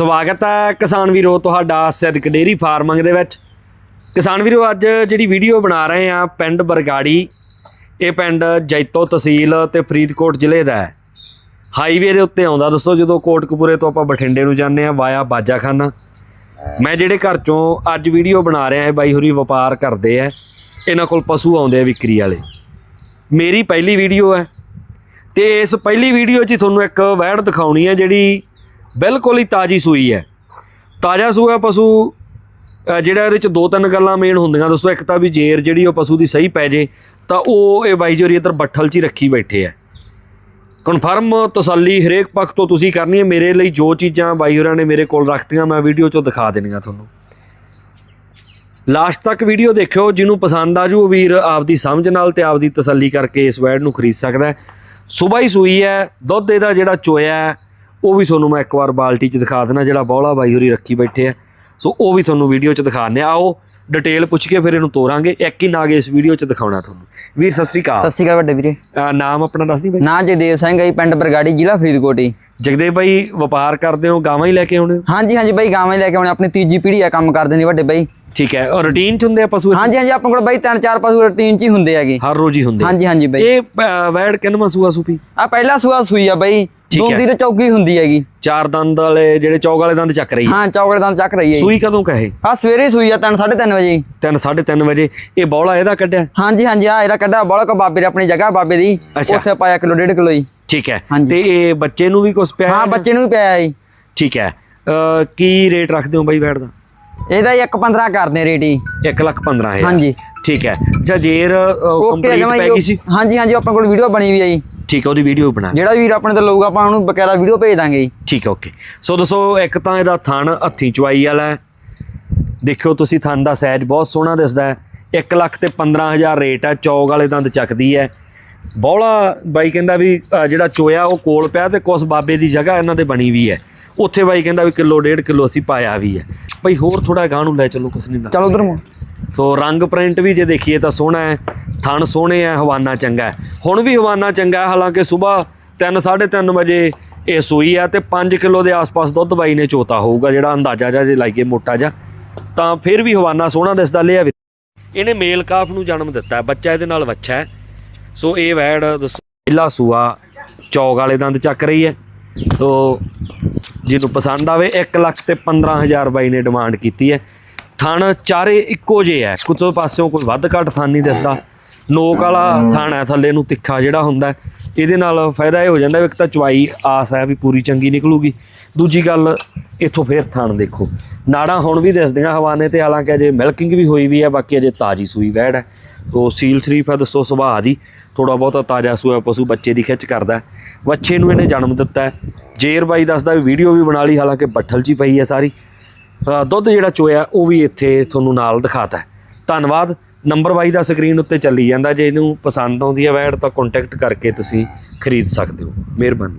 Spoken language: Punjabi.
ਸਵਾਗਤ ਹੈ ਕਿਸਾਨ ਵੀਰੋ, ਤੁਹਾਡਾ ਸਿੱਧਕ ਡੇਰੀ ਫਾਰਮਿੰਗ ਦੇ ਵਿੱਚ। ਕਿਸਾਨ ਵੀਰੋ, ਅੱਜ ਜਿਹੜੀ ਵੀਡੀਓ ਬਣਾ ਰਹੇ ਆ ਪਿੰਡ ਬਰਗਾੜੀ, ਇਹ ਪਿੰਡ ਜੈਤੋ ਤਹਿਸੀਲ ਤੇ ਫਰੀਦਕੋਟ ਜ਼ਿਲ੍ਹੇ ਦਾ ਹੈ। ਹਾਈਵੇ ਦੇ ਉੱਤੇ ਆਉਂਦਾ ਦੋਸਤੋ ਜਦੋਂ ਕੋਟਕਪੂਰੇ ਤੋਂ ਆਪਾਂ ਬਠਿੰਡੇ ਨੂੰ ਜਾਂਦੇ ਆ ਵਾਇਆ ਬਾਜਾਖਾਨਾ। ਮੈਂ ਜਿਹੜੇ ਘਰ ਚੋਂ ਅੱਜ ਵੀਡੀਓ ਬਣਾ ਰਿਹਾ ਇਹ ਬਾਈ ਹੋਰੀ ਵਪਾਰ ਕਰਦੇ ਆ, ਇਹਨਾਂ ਕੋਲ ਪਸ਼ੂ ਆਉਂਦੇ ਆ ਵਿਕਰੀ ਵਾਲੇ। ਮੇਰੀ ਪਹਿਲੀ ਵੀਡੀਓ ਹੈ, ਤੇ ਇਸ ਪਹਿਲੀ ਵੀਡੀਓ 'ਚ ਤੁਹਾਨੂੰ ਇੱਕ ਵੈੜ ਦਿਖਾਉਣੀ ਹੈ, ਜਿਹੜੀ ਬਿਲਕੁਲ ਹੀ ਤਾਜੀ ਸੂਈ ਹੈ। ਤਾਜ਼ਾ ਸੂਆ ਪਸ਼ੂ ਜਿਹੜਾ ਇਹਦੇ 'ਚ ਦੋ ਤਿੰਨ ਗੱਲਾਂ ਮੇਨ ਹੁੰਦੀਆਂ। ਦੋਸਤੋ ਇੱਕ ਤਾਂ ਵੀ ਜੇਰ ਜਿਹੜੀ ਉਹ ਪਸ਼ੂ ਦੀ ਸਹੀ ਪੈ ਜੇ, ਤਾਂ ਉਹ ਇਹ ਬਾਈ ਜੋਰੀ ਇੱਧਰ ਬੱਠਲ 'ਚ ਹੀ ਰੱਖੀ ਬੈਠੇ ਆ। ਕਨਫਰਮ ਤਸੱਲੀ ਹਰੇਕ ਪੱਖ ਤੋਂ ਤੁਸੀਂ ਕਰਨੀ ਹੈ। ਮੇਰੇ ਲਈ ਜੋ ਚੀਜ਼ਾਂ ਬਾਈ ਹੋਰਾਂ ਨੇ ਮੇਰੇ ਕੋਲ ਰੱਖਤੀਆਂ, ਮੈਂ ਵੀਡੀਓ 'ਚੋਂ ਦਿਖਾ ਦੇਣੀਆਂ ਤੁਹਾਨੂੰ। ਲਾਸਟ ਤੱਕ ਵੀਡੀਓ ਦੇਖਿਓ, ਜਿਹਨੂੰ ਪਸੰਦ ਆ ਜੂ ਵੀਰ ਆਪਦੀ ਸਮਝ ਨਾਲ ਤੇ ਆਪਦੀ ਤਸੱਲੀ ਕਰਕੇ ਇਸ ਵੈਡ ਨੂੰ ਖਰੀਦ ਸਕਦਾ ਹੈ। ਸਵੇਰ ਹੀ ਸੂਈ ਹੈ, ਦੁੱਧ ਇਹਦਾ ਜਿਹੜਾ ਚੋਇਆ ਹੈ ਉਹ ਵੀ ਤੁਹਾਨੂੰ ਮੈਂ ਇੱਕ ਵਾਰ ਬਾਲਟੀ 'ਚ ਦਿਖਾ ਦੇਣਾ ਜਿਹੜਾ ਬੌਲਾ ਬਾਈ ਹੋਰੀ ਰੱਖੀ ਬੈਠੇ ਆ। ਸੋ ਉਹ ਵੀ ਤੁਹਾਨੂੰ ਵੀਡੀਓ 'ਚ ਦਿਖਾਣੇ ਆਓ ਡਿਟੇਲ ਪੁੱਛ ਕੇ ਫਿਰ ਇਹਨੂੰ ਤੋਰਾਂਗੇ। ਇੱਕ ਹੀ ਨਾਗ ਇਸ ਵੀਡੀਓ 'ਚ ਦਿਖਾਉਣਾ ਤੁਹਾਨੂੰ। ਵੀਰ ਸਤਿ ਸ੍ਰੀ ਸਤਿ ਅਕਾਲ ਸ਼੍ਰੀ ਅਕਾਲ ਵੱਡੇ ਵੀਰੇ। ਨਾਮ ਆਪਣਾ ਦੱਸ ਦੀ ਬਾਈ। ਨਾਂ ਜਗਦੇਵ ਸਿੰਘ ਹੈ ਪਿੰਡ ਬਰਗਾੜੀ ਜ਼ਿਲ੍ਹਾ ਫਰੀਦਕੋਟ ਜਗਦੇਵ ਬਾਈ ਵਪਾਰ ਕਰਦੇ ਹੋ ਗਾਵਾਂ ਹੀ ਲੈ ਕੇ ਆਉਣੇ ਹਾਂਜੀ ਹਾਂਜੀ ਬਾਈ ਗਾਵਾਂ ਹੀ ਲੈ ਕੇ ਆਉਣੇ ਆਪਣੀ ਤੀਜੀ ਪੀੜ੍ਹੀ ਆ ਕੰਮ ਕਰਦੇ ਨੇ ਵੱਡੇ ਬਾਈ। ਠੀਕ ਹੈ ਔਰ ਰੂਟੀਨ 'ਚ ਹੁੰਦੇ ਆ ਪਸ਼ੂ? ਹਾਂਜੀ ਹਾਂਜੀ ਆਪਣੇ ਕੋਲ ਬਾਈ ਤਿੰਨ ਚਾਰ ਪਸ਼ੂ ਰੂਟੀਨ ਚ ਹੀ ਹੁੰਦੇ ਹੈਗੇ। ਹਰ ਰੋਜ਼ ਹੀ ਹੁੰਦੇ। ਹਾਂਜੀ ਹਾਂਜੀ ਬਾਈ। ਇਹ ਵੈੜ ਕਿੰਨਵਾਂ ਸੂਆ ਸੂਪੀ? ਆ ਪਹਿਲਾ ਸੂਆ ਸੂਈ ਆ ਬਾਈ। ਦੋਂਦੀ ਤੇ ਚੌਕੀ ਹੁੰਦੀ ਹੈਗੀ। ਚਾਰ ਦੰਦ ਵਾਲੇ ਜਿਹੜੇ ਚੌਕ ਵਾਲੇ ਦੰਦ ਚੱਕ ਰਹੀ ਹੈ। ਹਾਂ ਚੌਕੜੇ ਦੰਦ ਚੱਕ ਰਹੀ ਹੈ ਸੂਈ ਕਦੋਂ ਕਹੇ? ਆ ਸਵੇਰੇ ਹੀ ਸੂਈ ਆ 3 3:30 ਵਜੇ। ਜੀ। 3 3:30 ਵਜੇ। ਇਹ ਬੌਲਾ ਇਹਦਾ ਕੱਢਿਆ? ਹਾਂਜੀ ਹਾਂਜੀ ਆ ਇਹਦਾ ਕੱਢਾ ਬੜਾ ਕੋ ਬਾਬੇ ਦੇ ਆਪਣੀ ਜਗ੍ਹਾ ਬਾਬੇ ਦੀ। ਉੱਥੇ ਪਾਇਆ ਕਿਲੋ ਡੇਢ ਕਿਲੋ ਜੀ। ਠੀਕ ਹੈ। ਤੇ ਇਹ ਬੱਚੇ ਨੂੰ ਵੀ ਕੁਝ ਪਿਆ ਹਾਂ ਬੱਚੇ ਨੂੰ ਵੀ ਪਿਆ ਜੀ। ਠੀਕ ਹੈ। ਕੀ ਰੇਟ ਰੱਖਦੇ ਹੋ ਬਾਈ ਵੈੜ ਦਾ? ਇਹਦਾ ਇੱਕ 15 ਕਰਦੇ ਰੇਟ ਜੀ। 1 ਲੱਖ 15 ਹਜ਼ਾਰ। ਹਾਂਜੀ। ਠੀਕ ਹੈ। ਅੱਛਾ ਜੇਰ ਕੰਪਲੀਟ ਪੈ ਗਈ ਸੀ? ਹਾਂਜੀ ਹਾਂਜੀ ਆਪਣੇ ਕੋਲ ਵੀਡੀਓ ਬਣੀ ਵੀ ਆ ਜੀ। ਠੀਕ ਹੈ ਉਹਦੀ ਵੀਡੀਓ ਬਣਾ ਜਿਹੜਾ ਵੀਰ ਆਪਣੇ ਤੋਂ ਲਊਗਾ ਆਪਾਂ ਉਹਨੂੰ ਬਕਾਇਦਾ ਵੀਡੀਓ ਭੇਜ ਦਾਂਗੇ ਜੀ। ਠੀਕ ਹੈ ਓਕੇ ਸੋ ਦੋਸਤੋ ਇੱਕ ਤਾਂ ਇਹਦਾ ਥਣ ਹੱਥੀਂ ਚਵਾਈ ਵਾਲਾ ਹੈ। ਦੇਖਿਓ ਤੁਸੀਂ ਥਣ ਦਾ ਸਾਈਜ਼ ਬਹੁਤ ਸੋਹਣਾ ਦਿਸਦਾ ਹੈ। 1 ਲੱਖ ਤੇ 15000 ਰੇਟ ਹੈ ਚੌਗ ਵਾਲੇ ਦੰਦ ਚੱਕਦੀ ਹੈ। ਬੌਲਾ ਬਾਈ ਕਹਿੰਦਾ ਵੀ ਜਿਹੜਾ ਚੋਇਆ ਉਹ ਕੋਲ ਪਿਆ ਤੇ ਕੁਛ ਬਾਬੇ ਦੀ ਜਗ੍ਹਾ ਇਹਨਾਂ ਦੇ ਬਣੀ ਵੀ ਹੈ। ਉੱਥੇ ਬਾਈ ਕਹਿੰਦਾ ਵੀ ਕਿਲੋ ਡੇਢ ਕਿਲੋ ਅਸੀਂ ਪਾਇਆ ਵੀ ਹੈ। ਬਈ ਹੋਰ ਥੋੜਾ ਗਾਂ ਨੂੰ ਲੈ ਚੱਲੋ ਕੁਛ ਨਹੀਂ ਚਲੋ ਉਧਰ ਮੁੜ। ਸੋ ਰੰਗ ਪ੍ਰਿੰਟ ਵੀ ਜੇ ਦੇਖੀਏ ਤਾਂ ਸੋਹਣਾ ਹੈ, ਥਣ ਸੋਹਣੇ ਹੈ, ਹਵਾਨਾ ਚੰਗਾ ਹੈ। ਹੁਣ ਵੀ ਹਵਾਨਾ ਚੰਗਾ ਹੈ, ਹਾਲਾਂਕਿ ਸਵੇਰ 3 3:30 ਵਜੇ ਇਹ ਸੂਈ ਆ ਤੇ 5 ਕਿਲੋ ਦੇ ਆਸ-ਪਾਸ ਦੁੱਧ ਬਾਈ ਨੇ ਚੋਤਾ ਹੋਊਗਾ, ਜਿਹੜਾ ਅੰਦਾਜ਼ਾ ਜਿਹਾ ਜੇ ਲਾਈਏ ਮੋਟਾ ਜਿਹਾ। ਤਾਂ ਫਿਰ ਵੀ ਹਵਾਨਾ ਸੋਹਣਾ ਦਿਸਦਾ, ਲਿਆ ਵੀ। ਇਹਨੇ ਮੇਲ ਕਾਫ ਨੂੰ ਜਨਮ ਦਿੱਤਾ ਬੱਚਾ ਇਹਦੇ ਨਾਲ ਵੱਛਾ ਹੈ। ਸੋ ਇਹ ਵੈੜ ਦੱਸੋ ਪਹਿਲਾ ਸੂਆ ਚੌਗ ਵਾਲੇ ਦੰਦ ਚੱਕ ਰਹੀ ਹੈ। ਸੋ ਜਿਹਨੂੰ ਪਸੰਦ ਆਵੇ 1 ਲੱਖ ਤੇ 15000 ਬਾਈ ਨੇ ਡਿਮਾਂਡ ਕੀਤੀ ਹੈ। ਥਣ ਚਾਰੇ ਇੱਕੋ ਜਿਹੇ ਹੈ। ਕੁਤੋਂ ਪਾਸਿਓਂ ਕੋਈ ਵੱਧ ਘੱਟ ਥਣ ਨਹੀਂ ਦਿਸਦਾ। ਨੋਕ ਵਾਲਾ ਥਣ ਹੈ ਥੱਲੇ ਨੂੰ ਤਿੱਖਾ ਜਿਹੜਾ ਹੁੰਦਾ ਇਹਦੇ ਨਾਲ ਫਾਇਦਾ ਇਹ ਹੋ ਜਾਂਦਾ ਇੱਕ ਤਾਂ ਚਵਾਈ ਆਸ ਹੈ ਵੀ ਪੂਰੀ ਚੰਗੀ ਨਿਕਲੂਗੀ। ਦੂਜੀ ਗੱਲ, ਇੱਥੋਂ ਫੇਰ ਥਣ ਦੇਖੋ। ਨਾੜਾਂ ਹੁਣ ਵੀ ਦਿਸਦੀਆਂ ਹਵਾਨੇ ਤੇ ਹਾਲਾਂਕਿ ਅਜੇ ਮਿਲਕਿੰਗ ਵੀ ਹੋਈ ਵੀ ਹੈ, ਬਾਕੀ ਅਜੇ ਤਾਜੀ ਸੂਈ ਵੈੜ ਹੈ। ਉਹ ਸੀਲ ਸ਼ਰੀਫ ਹੈ, ਦੱਸੋ ਸੁਭਾਅ ਦੀ। ਥੋੜਾ ਬਹੁਤਾ ਤਾਜ਼ਾ ਸੂਆ ਪਸ਼ੂ ਬੱਚੇ ਦੀ ਖਿੱਚ ਕਰਦਾ ਹੈ। ਬੱਚੇ ਨੂੰ ਇਹਨੇ ਜਨਮ ਦਿੱਤਾ ਜੇਰ ਬਾਈ ਦੱਸਦਾ ਵੀ ਵੀਡੀਓ ਵੀ ਬਣਾ ਲਈ, ਹਾਲਾਂਕਿ ਬੱਠਲ 'ਚ ਹੀ ਪਈ ਹੈ ਸਾਰੀ। ਦੁੱਧ ਜਿਹੜਾ ਚੋਇਆ, ਉਹ ਵੀ ਇੱਥੇ ਤੁਹਾਨੂੰ ਨਾਲ ਦਿਖਾਤਾ ਧੰਨਵਾਦ। ਨੰਬਰ ਬਾਈ ਦਾ ਸਕਰੀਨ ਉੱਤੇ ਚੱਲੀ ਜਾਂਦਾ। ਜੇ ਇਹਨੂੰ ਪਸੰਦ ਆਉਂਦੀ ਹੈ ਵੈਡ ਤਾਂ ਕੰਟੈਕਟ ਕਰਕੇ ਤੁਸੀਂ ਖਰੀਦ ਸਕਦੇ ਹੋ। ਮਿਹਰਬਾਨੀ।